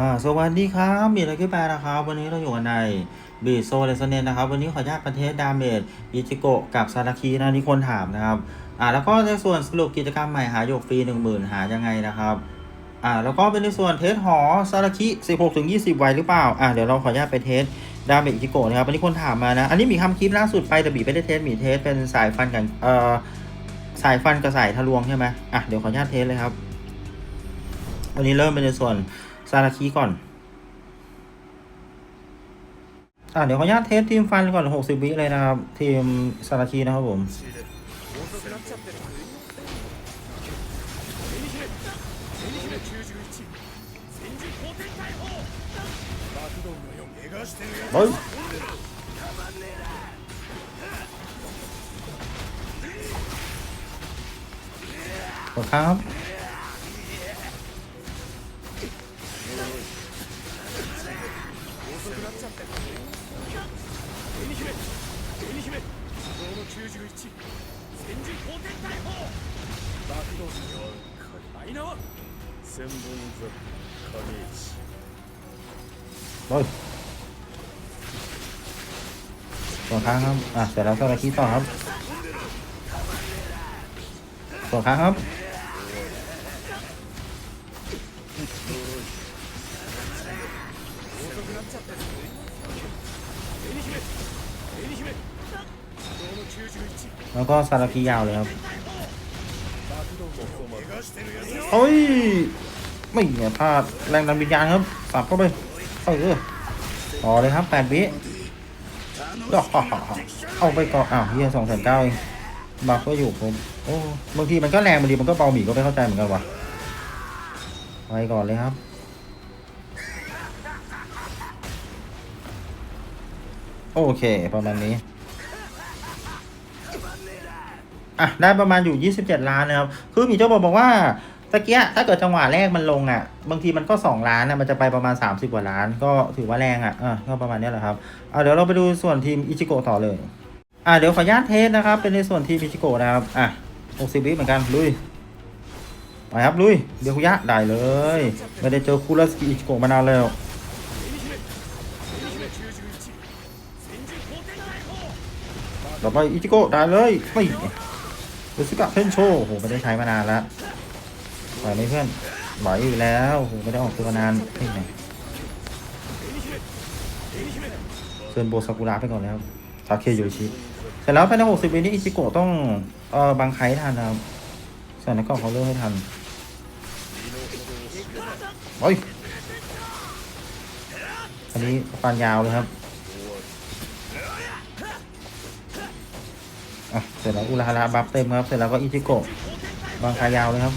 อ่าสวัสดีครับมีอะไรขึ้นมานะครับ วันนี้เราอยู่กันในบีโซเลสเนนนะครับ วันนี้ขออนุญาตประเทศดาเมจอิจิโกะกับซาราคินะนี่คนถามนะครับอ่าแล้วก็ในส่วนสรุปกิจกรรมใหม่หาหยกฟรี1 0,000หายังไงนะครับอ่าแล้วก็เป็นในส่วนเทสหอซาราคิ16ถึง20ไวหรือเปล่าอ่าเดี๋ยวเราขออนุญาตไปเทสดาเมจอิจิโกะนะครับวันนี้คนถามมานะ อันนี้มีคำคลิปล่าสุดไปแต่บีไม่ได้เทสมีเทสเป็นสายฟันกันเอ่อสายฟันกับสายทะลวงใช่ไหมอะเดี๋ยวขออนุญาตเทสเลยครับวันนี้เริ่มเป็นในส่วน ซาราคิก่อน อ่าเดี๋ยวขออนุญาตเทสทีมฟันก่อน 60 วิเลยนะครับ ทีมซาราคินะครับผมเฮ้ยขอบคุณครับ 千本โอ้ยส่วนค้างครับ อะเสร็จแล้วก็ไปที่ต่อครับส่วนค้างครับ แล้วก็ซาลากิยาวเลยครับ เฮ้ย ไม่เนี่ยพลาดแรงดันวิญญาณครับสับเข้าไปเออต่อเลยครับแปดวิก็เอาไปก่อนอ้าวเฮียสองแสนเก้าเองบัฟก็อยู่ผมโอ้บางทีมันก็แรงบางทีมันก็เบาหมีก็ไม่เข้าใจเหมือนกันว่ะไปก่อนเลยครับโอเคประมาณนี้อะได้ประมาณอยู่ 27 ล้านนะครับ คือมีเจ้าบอกบอกว่า ตะเกียถ้าเกิดจังหวะแรกมันลงอะ บางทีมันก็ 2 ล้านนะมันจะไปประมาณ 30 กว่าล้าน ก็ถือว่าแรงอะอะก็ประมาณนี้แหละครับอะเดี๋ยวเราไปดูส่วนทีมอิจิโกะต่อเลย อะเดี๋ยวขออนุญาตเทสนะครับ เป็นในส่วนทีมอิจิโกะนะครับ อะ60วิเหมือนกัน ลุย ไปครับ ลุย เดี๋ยวคุยะได้เลย ไม่ได้เจอคูลาสกิอิจิโกะมานานแล้วต่อไปอิจิโกะได้เลยไม่เดซึกะเทนโชโอ้โหไม่ได้ใช้มานานแล้ว ไหวไหมเพื่อนไหวอยู่แล้วไม่ได้ออกตัวมานานเฮ้ยไหนเซินโบซากุระไปก่อนแล้วทาเคโยชิเสร็จแล้วภายใน60วินี้อิจิโกะต้องเอ่อบังไคทันนะครับส่ในกล่องเขาเลือกให้ทันเฮ้ยอันนี้ปานยาวเลยครับอะเสร็จแล้วอุราฮาระบัฟเต็มครับ เสร็จแล้วก็อิจิโกะบางคายาวเลยครับ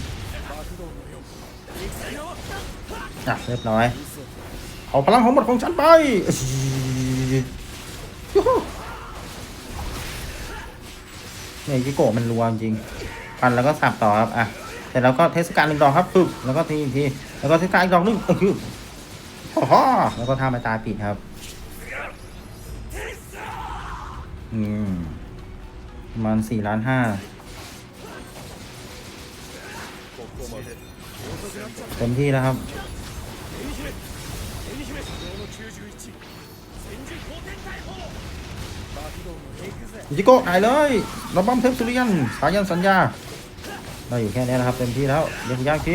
อะเรียบร้อย เอาพลังของหมดของฉันไปเนี่ยกิโกะมันรัวจริง ปันแล้วก็สับต่อครับ อะ แต่แล้วก็เทศกาลหนึ่งดอกครับปึ๊บแล้วก็ทีที แล้วก็เทศกาลอีกดอกหนึ่งคือโอ้โหแล้วก็ทำมาตาปิดครับ อืมประมาณสี่ล้านห้าเต็มที่แล้วครับ อิจิโกะหายเลยระบำเทพสุริยันสายันสัญญา เราอยู่แค่นี้นะครับ เต็มที่แล้วเดี๋ยวคุณย่างที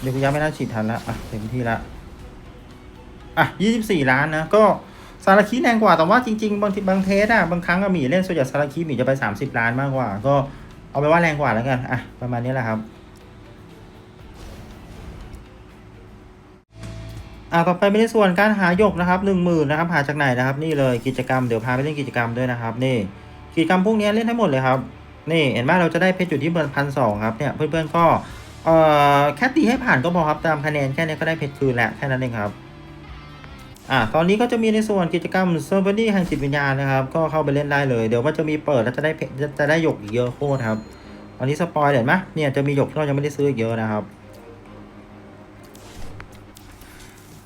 เดี๋ยวคุณย่าไม่น่าฉีดทันล้วอะเต็มที่ล้วอะยี่สิบสี่ล้านนะ ก็ซารคิแรงกว่า แต่ว่าจริงๆ บางทีบางเทสอะบางครั้งอะหมีเล่นส่วนใหญ่ซารคิหมีจะไปสามสิบล้านมากกว่า ก็เอาไปว่าแรงกว่าแล้วกัน อะ ประมาณนี้แหละครับ อ่าต่อไปเป็นในส่วนการหาหยกนะครับหนึ่งหมื่นนะครับหาจากไหนนะครับ นี่เลยกิจกรรมเดี๋ยวพาไปเล่นกิจกรรมด้วยนะครับ นี่กิจกรรมพวกนี้เล่นให้หมดเลยครับนี่เห็นไหมเราจะได้เพชรอยู่ที่เบอร์พันสองครับเนี่ยเพื่อนๆก็เอ่อแค่ตีให้ผ่านก็พอครับตามคะแนนแค่นี้ก็ได้เพชรคืนแล้วแค่นั้นเองครับอ่าตอนนี้ก็จะมีในส่วนกิจกรรมเซอร์เวอร์แห่งจิตวิญญาณนะครับ ก็เข้าไปเล่นได้เลยเดี๋ยวมันจะมีเปิดแล้วจะได้เพชรจะได้หยกอีกเยอะโคตรครับตอนนี้สปอยเห็นไหมเนี่ยจะมีหยกที่เรายังไม่ได้ซื้อเยอะนะครับ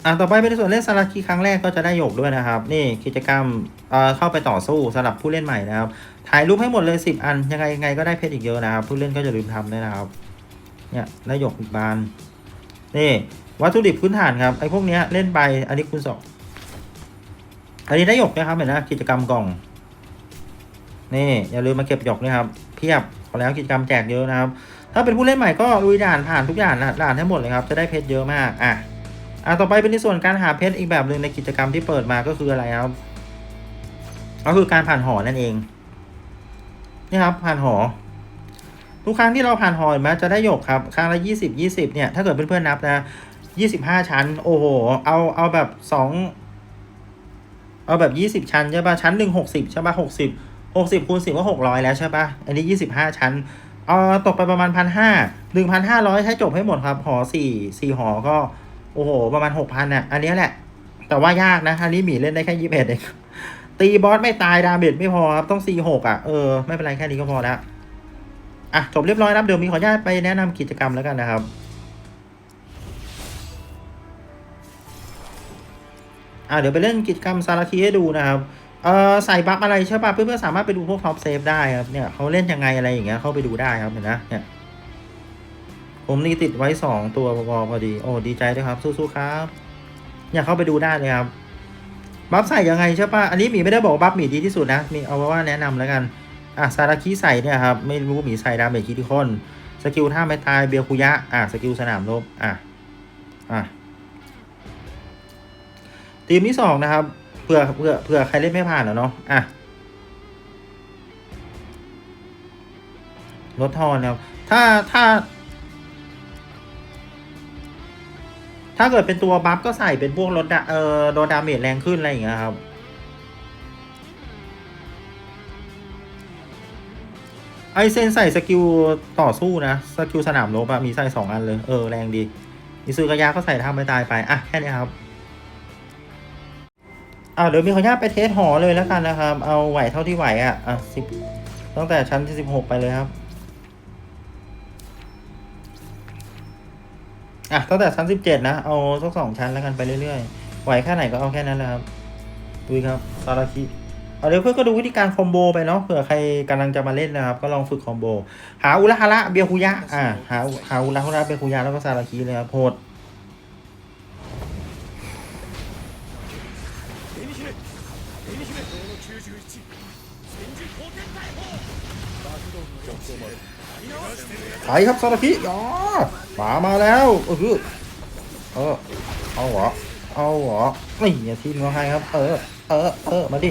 อ่าต่อไปเป็นส่วนเล่นซาราคิครั้งแรกก็จะได้หยกด้วยนะครับ นี่กิจกรรมเอ่อเข้าไปต่อสู้สำหรับผู้เล่นใหม่นะครับ ถ่ายรูปให้หมดเลยสิบอัน ยังไงยังไงก็ได้เพชรอีกเยอะนะครับ ผู้เล่นก็จะลืมทำด้วยนะครับ เนี่ยได้หยกอีกบาน นี่วัตถุดิบพื้นฐานครับไอ้พวกเนี้ยเล่นไปอันนี้คูณสองอันนี้ได้หยกนะครับเห็นนะกิจกรรมกล่อง นี่อย่าลืมมาเก็บหยกนะครับ เพียบขอแล้วกิจกรรมแจกเยอะนะครับ ถ้าเป็นผู้เล่นใหม่ก็ลุยด่านผ่านทุกอย่างนะด่านให้หมดเลยครับจะได้เพชรเยอะมากอะ อะต่อไปเป็นในส่วนการหาเพชรอีกแบบหนึ่งในกิจกรรมที่เปิดมาก็คืออะไรครับ ก็คือการผ่านหอนั่นเอง นี่ครับผ่านหอ ทุกครั้งที่เราผ่านหอเห็นจะได้หยกครับ ครั้งละยี่สิบยี่สิบเนี่ย ถ้าเกิดเพื่อนๆนับนะยี่สิบห้าชั้น โอ้โห เอาเอาแบบสองเอาแบบยี่สิบชั้นใช่ปะชั้นหนึ่งหกสิบใช่ปะหกสิบหกสิบคูณสิบก็หกร้อยแล้วใช่ปะอันนี้ยี่สิบห้าชั้นเอาตกไปประมาณพันห้าหนึ่งพันห้าร้อยให้จบให้หมดครับ หอสี่สี่หอก็ อ้โห ประมาณหกพันอะ อันนี้แหละ แต่ว่ายากนะอันนี้หมีเล่นได้แค่ยี่สิบเอ็ดเองตีบอสไม่ตายดาเมจไม่พอครับ ต้องสี่หกอะ เออ ไม่เป็นไรแค่นี้ก็พอแล้ว อะ จบเรียบร้อยครับ เดี๋ยวมีขออนุญาตไปแนะนำกิจกรรมแล้วกันนะครับ อะ เดี๋ยวไปเล่นกิจกรรมซาราคีให้ดูนะครับ เออใส่บัฟอะไรใช่ป่ะเพื่อนๆสามารถไปดูพวกท็อปเซฟได้ครับ เนี่ยเขาเล่นยังไงอะไรอย่างเงี้ยเข้าไปดูได้ครับเห็นนะเนี่ย ผมนี่ติดไว้สองตัวพอพอดี โอ้ดีใจด้วยครับ สู้ๆครับ อยากเข้าไปดูได้เลยครับ บัฟใส่ยังไงใช่ป่ะอันนี้หมีไม่ได้บอกบัฟหมีดีที่สุดนะ มีเอาไว้ว่าแนะนำแล้วกัน อะซาราคิใส่เนี่ยครับ ไม่รู้หมีใส่ดาเมจคิดที่คนสกิลท่าไม่ตายเบียคุยะ อะสกิลสนามรบ อะ อะทีมที่สองนะครับ เผื่อเผื่อเผื่อใครเล่นไม่ผ่านแล้วเนาะ อะลดทอนครับ ถ้าถ้า ถ้าเกิดเป็นตัวบัฟก็ใส่เป็นพวกลดเอ่อโดนดาเมจแรงขึ้นอะไรอย่างเงี้ยครับ ไอเซนใส่สกิลต่อสู้นะ สกิลสนามรบอะมีใส่สองอันเลย เออ แรงดีมิซึกายะก็ใส่ทำไม่ตายไป อะ แค่นี้ครับอ่าเดี๋ยวมีขออนุญาตไปเทสหอเลยแล้วกันนะครับ เอาไหวเท่าที่ไหวอะ อะสิบตั้งแต่ชั้นที่สิบหกไปเลยครับ อะตั้งแต่ชั้นสิบเจ็ดนะ เอาสักสองชั้นแล้วกันไปเรื่อยๆ ไหวแค่ไหนก็เอาแค่นั้นแหละครับดูครับซาราคิเอาเดี๋ยวเพื่อนก็ดูวิธีการคอมโบไปเนาะเผื่อใครกำลังจะมาเล่นนะครับ ก็ลองฝึกคอมโบ หาอุระฮาระเบียคุยะอ่าหาหาอุระฮาระเบียคุยะแล้วก็ซาราคิเลยครับโหด ไปครับซาราคิอ๋อหมามาแล้วเออเออเอาเหรอเอาเหรอนี่ย่าทีมเราให้ครับ เออ เออ เออ มาดิ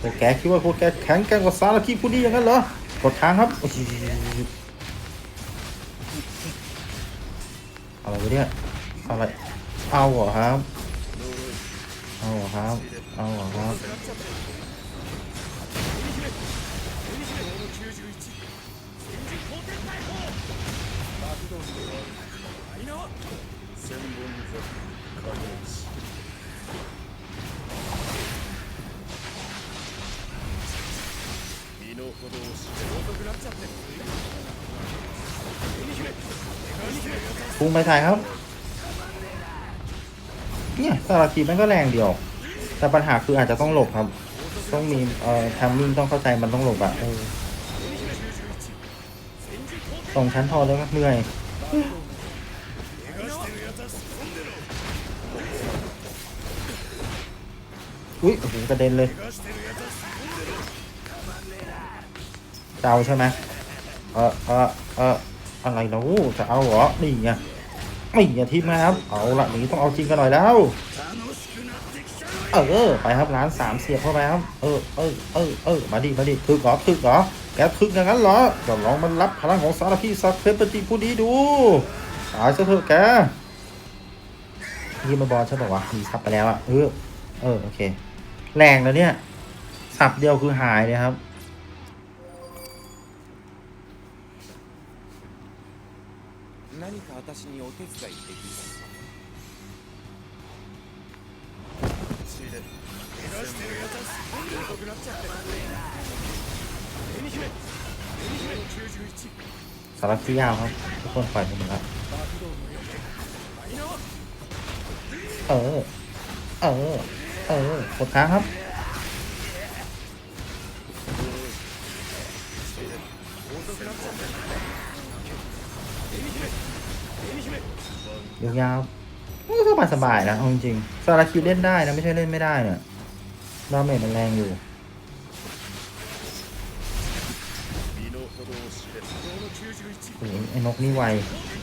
พวกแกคิดว่าพวกแกแข็งแกร่งกว่าซาราคิผู้ดีอย่างนั้นเหรอกดทางครับโอ้ยอะไรวะเนี่ยอะไรเอาเหรอครับ เอาเหรอครับ เอาเหรอครับ พุ่งไปถ่ายครับ เนี่ยซาราคีมันก็แรงเดียว แต่ปัญหาคืออาจจะต้องหลบครับ ต้องมีเอ่อทามมิ่งต้องเข้าใจมันต้องหลบอะสองชั้นพอแล้วครับเหนื่อยอุ้ยโอ้โหกระเด็นเลยจะเอาใช่ไหมเออเออเอออะไรนะโอ้จะเอาเหรอนี่ไง นี่อย่าทิมนะครับ เอาละนี้ต้องเอาจริงกันหน่อยแล้ว เออ ไปครับร้านสามเสียบเข้าไปครับ เออ เออ เออ เออ มาดิ มาดิทึกเหรอทึกเหรอ แกทึกอย่างนั้นเหรอจะลองมันรับพลังของสารพีสักเพชรปฏิผู้ดีดูตายซะเถอะแกยี่มาบอลใช่ป่าวะมีซับไปแล้วอะเออ เออ โอเค แรงแล้วเนี่ย สับเดียวคือหายเลยครับ 何か私にお手伝いできる知れ怪我してるやつ遅くなっちゃって紅姫紅姫の91 สารพียาวครับ ทุกคนปล่อยไปหมดแล้ว เออ เออ เออกดค้างครับ ยาวๆมันก็สบายสบายนะเอาจริงๆซาราคิเล่นได้นะไม่ใช่เล่นไม่ได้เนี่ยดาเมจมันแรงอยู่ไอ้นกนี่ไว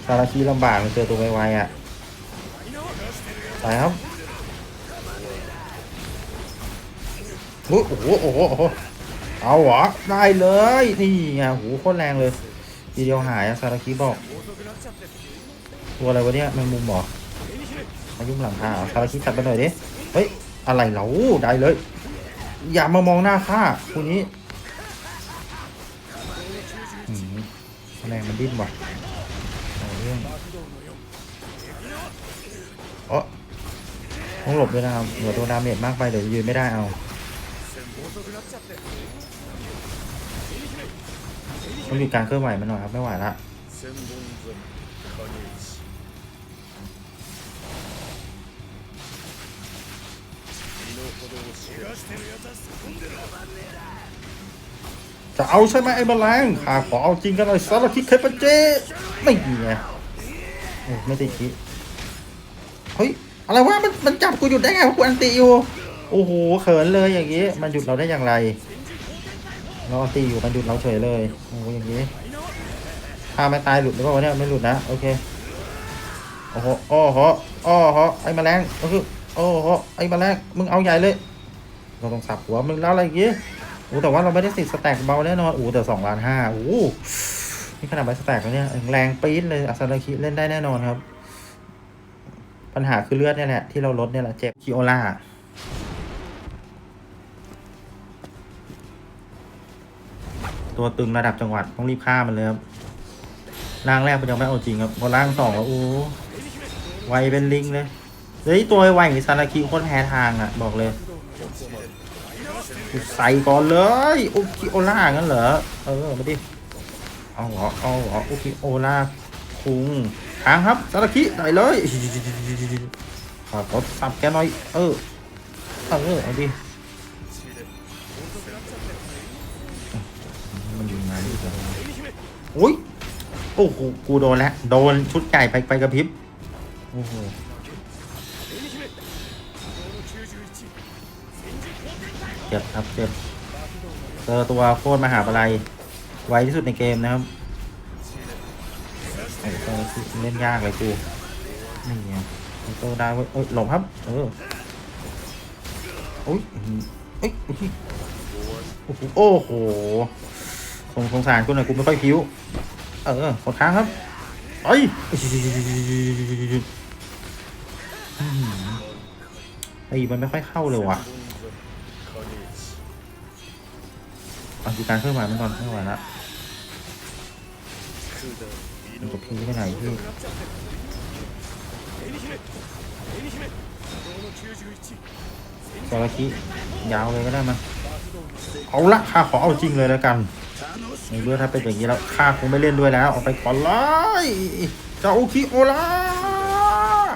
ซาราคีลำบากมันเจอตัวไวๆอะตายครับโอ้โหโอ้โหเอาเะได้เลย นี่ไงโหโคตรแรงเลย ทีเดียวหายซาราคีบอก ตัวอะไรวะเนี่ยแมงมุมหรอมายุ่งหลังข้าคาราคิตัดไปหน่อยดิเฮ้ยอะไรเหลาได้เลย อย่ามามองหน้าข้าคู่นี้แรงมันดิ้นว่ะเรื่องเออต้องหลบด้วยนะครับเดี๋วตัวดาเมจมากไปเดี๋ยวยืนไม่ได้เอาต้องหยุดการเคลื่อนไหวมันหน่อยครับไม่ไหวละ จะเอาใช่ไหมไอ้แมลงข้าขอเอาจริงกันหน่อยซารคิดเคปเจไม่มีไงไม่ติดคิดเฮ้ยอะไรวะมันมันจับกูหยุดได้ไงวะกูอันติอยู่โอ้โหเขินเลยอย่างงี้ มันหยุดเราได้อย่างไรเราอันติอยู่มันหยุดเราเฉยเลยโอ้โหอย่างงี้ถ้าไม่ตายหลุดหรือเปล่าเนี่ยไม่หลุดนะโอเคโอ้โหโอ้โหโอ้โหไอ้แมลงก็คือ โอ้โหไอ้แมลงมึงเอาใหญ่เลย เราต้องสับหัวมึงแล้วอะไรอย่างงี้โอ้แต่ว่าเราไม่ได้ติดสแต็กเบาแน่นอนโอ้แต่สองล้านห้าโอ้นี่ขนาดไปสแต็กแล้วเนี่ยแรงปี๊ดเลยอัศราคิเล่นได้แน่นอนครับ ปัญหาคือเลือดเนี่ยแหละที่เราลดเนี่ยแหละเจ็บคิโอล่าตัวตึงระดับจังหวัดต้องรีบฆ่ามันเลยครับร่างแรกมันยังไม่เอาจริงครับพอร่างสองแล้วโอ้ไวเป็นลิงเลย เฮ้ยตัวไวอย่างนี้ซาราคิโคตรแพ้ทางอะ บอกเลยใส่ก่อนเลยโอคิโอล่างั้นเหรอ เออมาดิ เอาเหรอเอาเหรอโอคิโอล่าคุงทางครับสารคิได้เลยขอทดสับแกหน่อย เออ เออเอาดิมันอยู่งานนี่กันโอ้ยโอ้โหกูโดนแล้ว โดนชุดไก่ไปไปกระพริบ โอ้โห เจ็บครับเจ็บเจอตัวโคตรมหาปลัยไวที่สุดในเกมนะครับโอ้โหเล่นยากเลยกูนี่ไงโตได้เว้ยเอ้ยหลบครับ เออโอ้ยเอ้ยโอ้โหโอ้โหสงสงสารกูหน่อยกูไม่ค่อยคิ้ว เออกดค้างครับเอ้ยไอ้ยมันไม่ค่อยเข้าเลยว่ะ ดูการเคลื่อนไหวมันก่อนไม่ไหวละมันจะพีไปไหนพี่จระเข้ยาวเลยก็ได้มันเอาละข้าขอเอาจริงเลยแล้วกันในเมื่อถ้าเป็นอย่างนี้แล้วข้าคงไม่เล่นด้วยแล้ว ออกไปก่อนเลยเจ้าโอคิโอล่า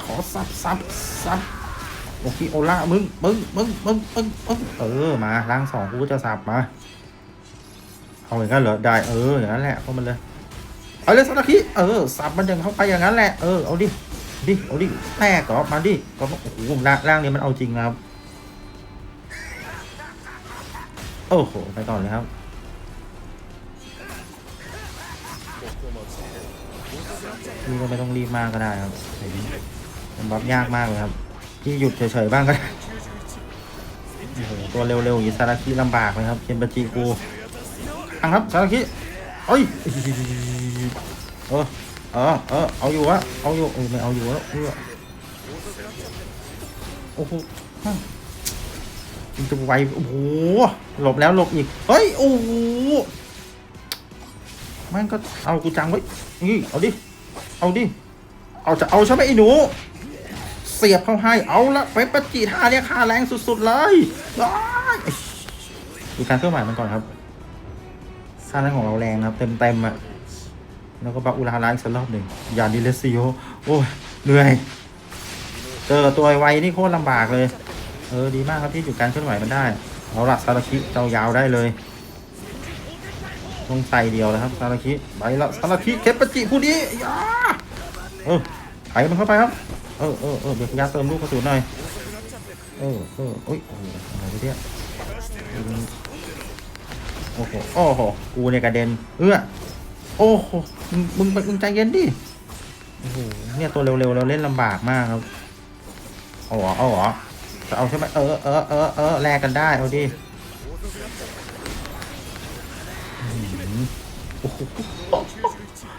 ขอซับซับซับโอคิโอล่ามึงมึงมึงมึงมึงมึงเออมาล้างสองกูจะสับมา เอาอย่างนั้นเหรอ ได้ เออ อย่างนั้นแหละเข้ามันเลย เอาเลยสักทีเออ สับมันย่างเข้าไปอย่างนั้นแหละ เออ เอาดิ ดิ เอาดิแตกก็มาดิ ก็โอ้โหร่างร่างนี้มันเอาจริงนะครับ โอ้โห ไปก่อนเลยครับพี่ก็ไม่ต้องรีบมากก็ได้ครับผมบัฟยากมากเลยครับพี่หยุดเฉยๆบ้างก็ได้ตัวเร็วๆอย่างนี้ซาราคิลำบากเลยครับเคนบาจิกู อังครับสารคิเอ้ยเออเออเออเอาอยู่วะเอาอยู่เออไม่เอาอยู่แล้วเออโอ้โหมันจะไวโอ้โหหลบแล้วหลบอีกเฮ้ยโอ้โหมันก็เอากูจังไว้นี่เอาดิเอาดิเอาจะเอาใช่ไหมไอ้หนู เสียบเข้าให้เอาละไปปะจีท่าเนี่ยค่าแรงสุดๆเลยได้ดูการเคลื่อนไหวมันก่อนครับ ค่าแรงของเราแรงนะครับ เต็มเต็มๆอะ แล้วก็บักอุลาไลฟ์สักรอบหนึ่งยาดิเลซิโอโอ้ยเหนื่อย เจอตัวไวนี่โคตรลำบากเลย เออ ดีมากครับที่หยุดการเคลื่อนไหวมันได้ เอาละซาราคิเจ้ายาวได้เลยต้องใส่เดียวนะครับซาราคิไปละซาราคิเคปปจิผู้นี้ยาเออไถมันเข้าไปครับ เออเออเออเดี๋ยวยัดเติมลูกกระสุนหน่อย เออเออโอ้ยโอ้โหอะไรเนี่ย โอ้โห โอ้โห กูเนี่ยกระเด็น เอื้อ โอ้โหมึงมึงมึงใจเย็นดิ โอ้โห เนี่ยตัวเร็วๆเราเล่นลำบากมากครับ เอาหรอเอาหรอจะเอาใช่ไหมเออเออเออเออแลกกันได้ เอาดิ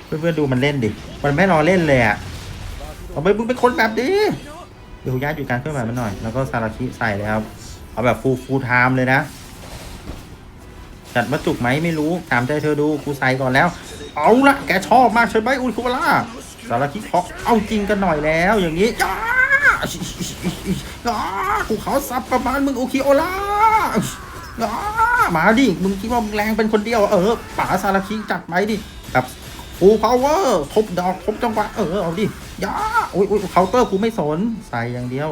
เพื่อนๆดูมันเล่นดิ มันไม่รอเล่นเลยอะเอาไปมึงเป็นคนแบบนี้เดี๋ยวย้ายจุดการเคลื่อนไหวมันหน่อย แล้วก็ซาราคิใส่เลยครับ เอาแบบฟูลฟูลไทม์เลยนะ จัดมาจุไหมไม่รู้ตามใจเธอดูกูใส่ก่อนแล้ว เอาละแกชอบมากใช่ไหมอุยคุบาร่าซารคิขอเอาจริงกันหน่อยแล้วอย่างนี้ย้าย้ากูเขาซับประมาณมึงโอเคโอล่าย้ามาดิมึงคิดว่ามึงแรงเป็นคนเดียว เออป๋าซาราคิจัดไหมดิแบบฟูพาวเวอร์ทบดอกทบจังหวะเออเอาดิย้าโอ้ยโอ้ยเคาน์เตอร์กูไม่สนใส่อย่างเดียว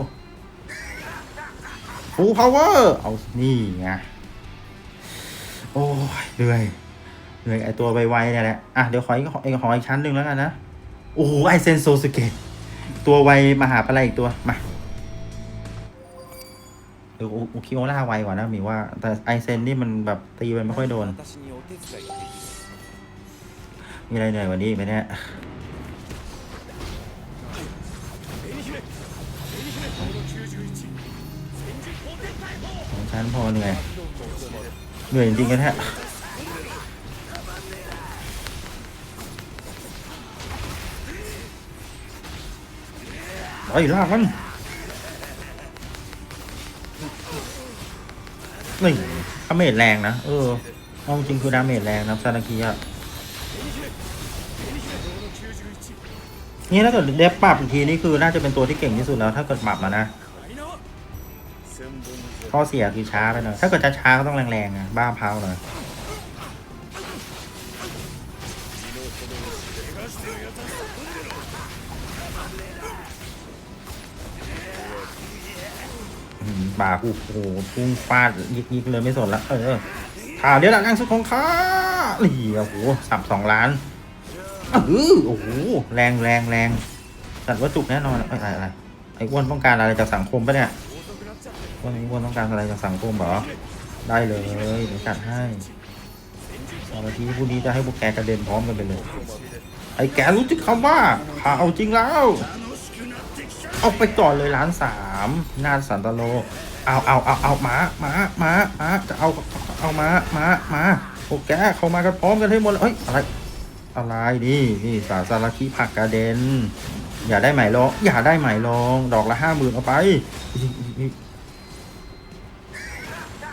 ฟูพาวเวอร์เอานี่ไง โอ้ยเหนื่อยเหนื่อยไอตัวไวๆเนี่ยแหละอะเดี๋ยวขออีกขออีกอชั้นหนึ่งแล้วกันนะโอ้โไอเซนโซสเกตตัวไวมหาปลายอีกตัวมาเออโอคิโอล่าไวกว่านะมีว่า แต่ไอเซนนี่มันแบบตีมันไม่ค่อยโดน มีอะไรเหนื่อยกว่านี้ไหมเนี่ย ของชั้นพอเหนื่อยเหนื่อยจริงกันแท้ไปลากมันนี่ดาเมจแรงนะ เออความจริงคือดาเมจแรงนะซานากิอะนี่ถ้าเกิดเดฟปรับอีกทีนี่คือน่าจะเป็นตัวที่เก่งที่สุดแล้วถ้าเกิดปรับมานะ ข้อเสียคือช้าไปหน่อย ถ้าเกิดจะช้าก็ต้องแรงๆอะ บ้าเพ้าเลยบ่าหูโหพุ่งฟาดยิกยิกเลยไม่สนละ เออข่าวเดี๋ยวหลังนั่งสุดของข้าเหลี่ยโอ้โหสับสองล้านเออโอ้โห แรงแรงแรงสัดว์วัตถุแน่นอนอะไรอะไรไอ้วนต้องการอะไรจากสังคมปะเนี่ย วนไอ้อ้วนต้องการอะไรจากสังคมเหรอ ได้เลยเดี๋ยวจัดให้ตอนที่พรุ่งนี้จะให้พวกแกกระเด็นพร้อมกันไปเลย ไอ้แกรู้จักคำว่าข่าเอาจริงแล้ว เอาไปก่อนเลยล้านสามนาสันตโล เอาเอาเอาเอามามามามาจะเอาเอามามามาโอแกเข้ามากันพร้อมกันให้หมดเลยเฮ้ยอะไรอะไรนี่นี่สาสารคีผักกระเด็น อย่าได้ไหมลองอย่าได้ไหมลอง ดอกละห้าหมื่นเอาไป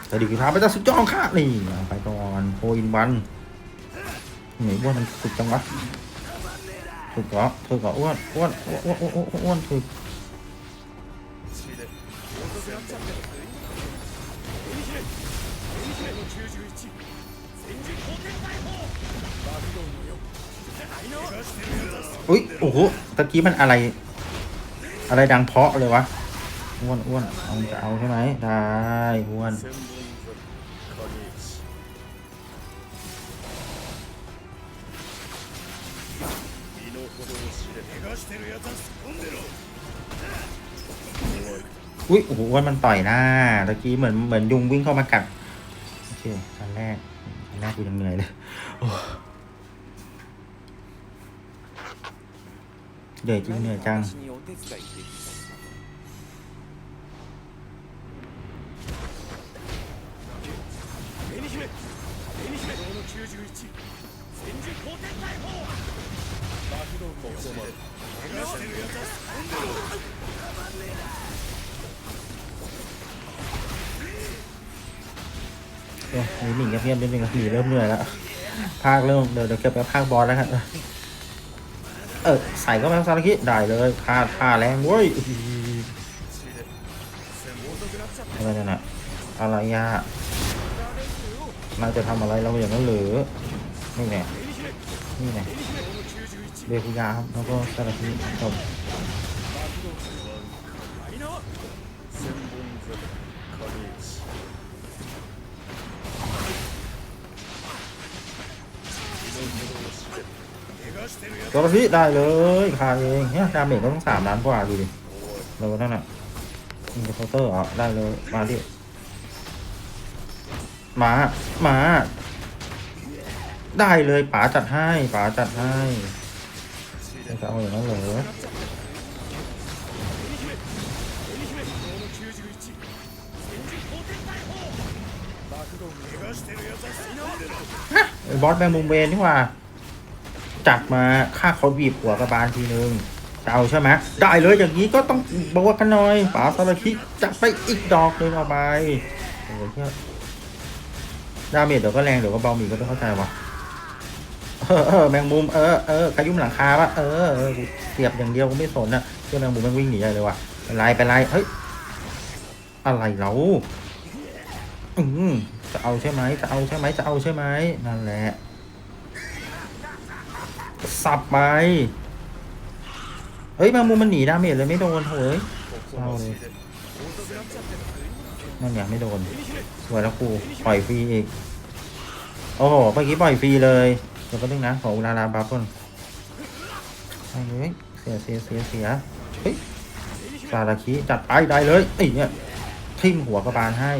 สวัสดีครับไปจ้าสุดยอดค่ะนี่ไปก่อนโคอินวันหนีบ้วนมันสุดจังวะถูกเหรอถูกเหรออ้วนอ้นอ้วนอ้วนอ้วนอ้วนถูกอุ้ยโอ้โหตะกี้มันอะไร อะไรดังเพาะเลยวะอ้วนอ้วนเอาจะเอาใช่ไหมได้อ้วน อุ้ยโอ้โหว่ามันต่อยหน้าตะกี้เหมือนเหมือนยุงวิ่งเข้ามากัดโอเคอันแรกอันแรกกูยังเหนื่อยเลยเหนื่อยจริงเหนื่อยจัง เดี๋ยวหนีเงียบๆนิดนึงหนีเริ่มเหนื่อยแล้วภาคเริ่มเดี๋ยวเดี๋ยวเก็บไปภาคบอลแล้วครับเออใส่ก็แม่ต้องซาลคิได้เลยพาพาแรงเว้ยอะไรนะอะไรยะเราจะทำอะไรเราอย่างนั้นหรือนี่ไงนี่ไง เบรกยาครับ แล้วก็สลับทีจบตัวละพี่ได้เลยคาเองเนี่ยดาเมจก็ต้องสามล้านกว่าดูดิเราเท่านั้นอินเคเตอร์เอ๋อได้เลยมาดิมามาได้เลยป๋าจัดให้ป๋าจัดให้ จะเอาอย่างนั้นเหรบอสแมงมุมเวนนี่ว่า จับมาฆ่าเขาบีบหัวกระบาลทีนึงเอาใช่ไหมได้เลยอย่างนี้ก็ต้องบอกว่ากันหน่อยป๋าตะลคิจัะไปอีกดอกหนึ่งออกไปดาเมจเดี๋ยวก็แรงเดี๋ยวก็เบามีก็ต้องเข้าใจว่า เออเออแมงมุมเออเออขยุ่มหลังคาปะเออเออกูเสียบอย่างเดียวกูไม่สนอะเจ้าแมงมุมมันวิ่งหนีเลยว่ะเป็นไป็นไรเฮ้ยอะไรเราอืมจะเอาใช่ไหมจะเอาใช่ไหมจะเอาใช่ไหมนั่นแหละสับไปเฮ้ยแมงมุมมันหนีดาเมจเลยไม่โดนเฮ้ยเศร้าเลยนั่นไงไม่โดนสวยแล้วครูปล่อยฟรีอีกโอ้โหเมื่อกี้ปล่อยฟรีเลย เดี๋ยวก็นึงนะ ขออุลาลาบัฟก่อนเฮ้ยเสียเสียเสียเสียเฮ้ยซาลาคิจัดไปได้เลยไอ้เนี่ยทิ่มหัวกระบาลให้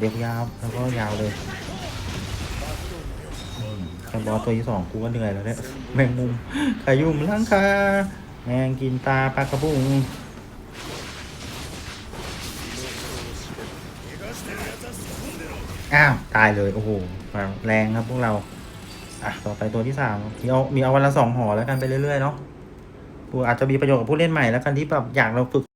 เด็กยาวแล้วก็ยาวเลยแต่บอตัวที่สองกูก็เหนื่อยแล้วเนี่ยแมงมุม ขยุ่มล้างคาแมงกินตาปลากระพุ้ อ้าวตายเลยโอ้โหมาแรงครับพวกเรา อะต่อไปตัวที่สามมีเอามีเอาวันละสองห่อแล้วกันไปเรื่อยๆเนาะกูอาจจะมีประโยชน์กับผู้เล่นใหม่แล้วกันที่แบบอยากเราฝึก